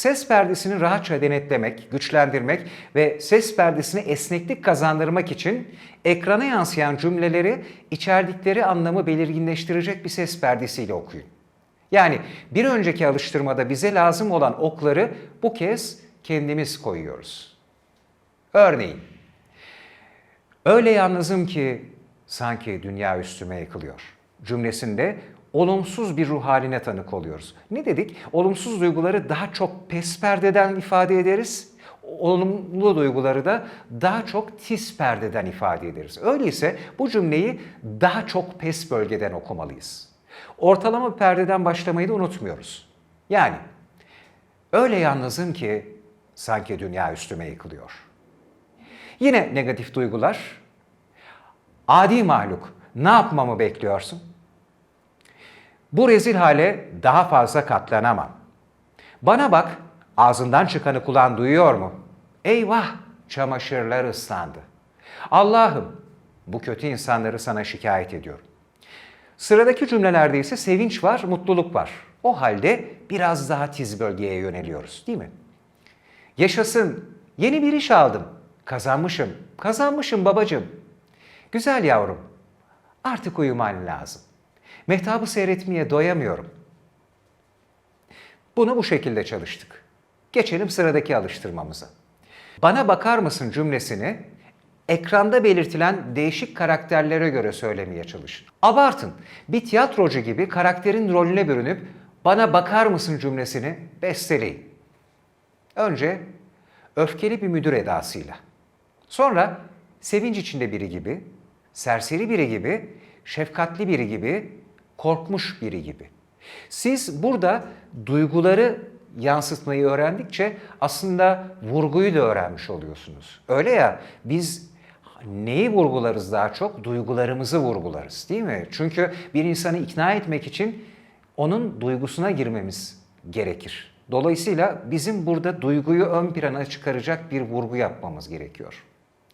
Ses perdesini rahatça denetlemek, güçlendirmek ve ses perdesine esneklik kazandırmak için ekrana yansıyan cümleleri içerdikleri anlamı belirginleştirecek bir ses perdesiyle okuyun. Yani bir önceki alıştırmada bize lazım olan okları bu kez kendimiz koyuyoruz. Örneğin, öyle yalnızım ki sanki dünya üstüme yıkılıyor cümlesinde olumsuz bir ruh haline tanık oluyoruz. Ne dedik? Olumsuz duyguları daha çok pes perdeden ifade ederiz. Olumlu duyguları da daha çok tiz perdeden ifade ederiz. Öyleyse bu cümleyi daha çok pes bölgeden okumalıyız. Ortalama perdeden başlamayı da unutmuyoruz. Yani öyle yalnızım ki sanki dünya üstüme yıkılıyor. Yine negatif duygular. Adi mahluk ne yapmamı bekliyorsun? Bu rezil hale daha fazla katlanamam. Bana bak, ağzından çıkanı kulağın duyuyor mu? Eyvah, çamaşırlar ıslandı. Allah'ım, bu kötü insanları sana şikayet ediyorum. Sıradaki cümlelerde ise sevinç var, mutluluk var. O halde biraz daha tiz bölgeye yöneliyoruz, değil mi? Yaşasın, yeni bir iş aldım. Kazanmışım, kazanmışım babacığım. Güzel yavrum, artık uyuman lazım. Mehtabı seyretmeye doyamıyorum. Bunu bu şekilde çalıştık. Geçelim sıradaki alıştırmamıza. Bana bakar mısın cümlesini ekranda belirtilen değişik karakterlere göre söylemeye çalışın. Abartın. Bir tiyatrocu gibi karakterin rolüne bürünüp bana bakar mısın cümlesini besteleyin. Önce öfkeli bir müdür edasıyla. Sonra sevinç içinde biri gibi, serseri biri gibi, şefkatli biri gibi, korkmuş biri gibi. Siz burada duyguları yansıtmayı öğrendikçe aslında vurguyu da öğrenmiş oluyorsunuz. Öyle ya biz neyi vurgularız daha çok? Duygularımızı vurgularız değil mi? Çünkü bir insanı ikna etmek için onun duygusuna girmemiz gerekir. Dolayısıyla bizim burada duyguyu ön plana çıkaracak bir vurgu yapmamız gerekiyor.